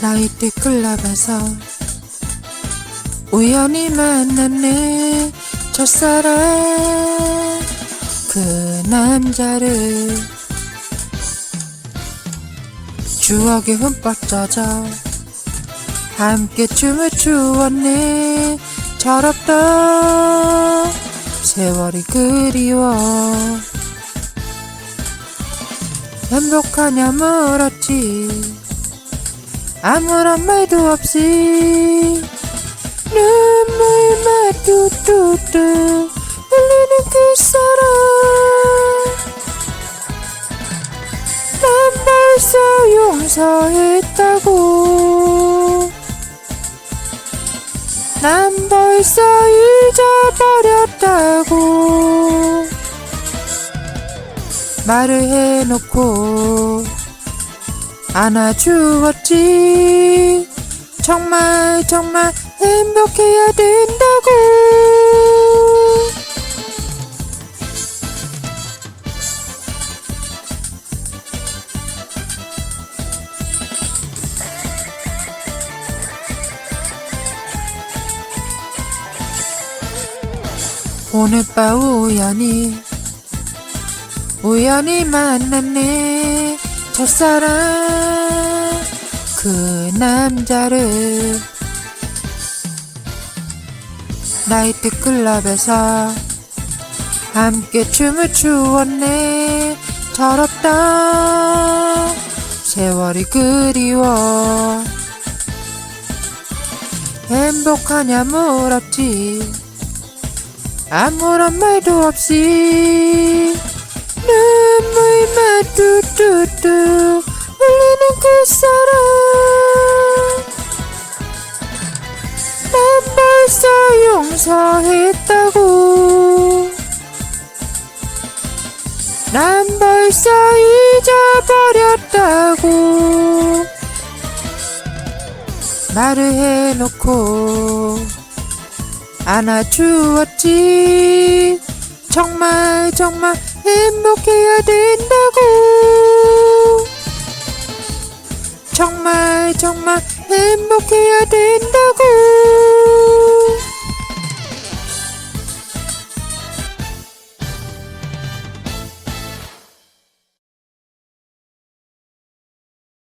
나이트 클럽에서 우연히 내 첫사랑. 그 남자를 추억에 흠뻑 젖어 함께 춤을 추었네. 철없던 세월이 그리워. 행복하냐 물었지 아무런 말도 없이 눈물만 뚜뚜뚜 흘리는 그 사람 난 벌써 용서했다고. 난 벌써 잊어버렸다고. 말을 해놓고 안아주었지. 정말 정말 행복해야 된다고. 오늘 밤 우연히 우연히 만났네 첫사랑 그 남자를 나이트 클럽에서 함께 춤을 추었네. 철없다. 세월이 그리워. 행복하냐 물었지. 아무런 말도 없이 눈물만 뚜뚜뚜 흘리는 그 사람. 난 벌써 용서했다고. 난 벌써 잊어버렸다고. 말을 해놓고 안아주었지. 정말 정말 행복해야 된다고. 정말 정말 행복해야 된다고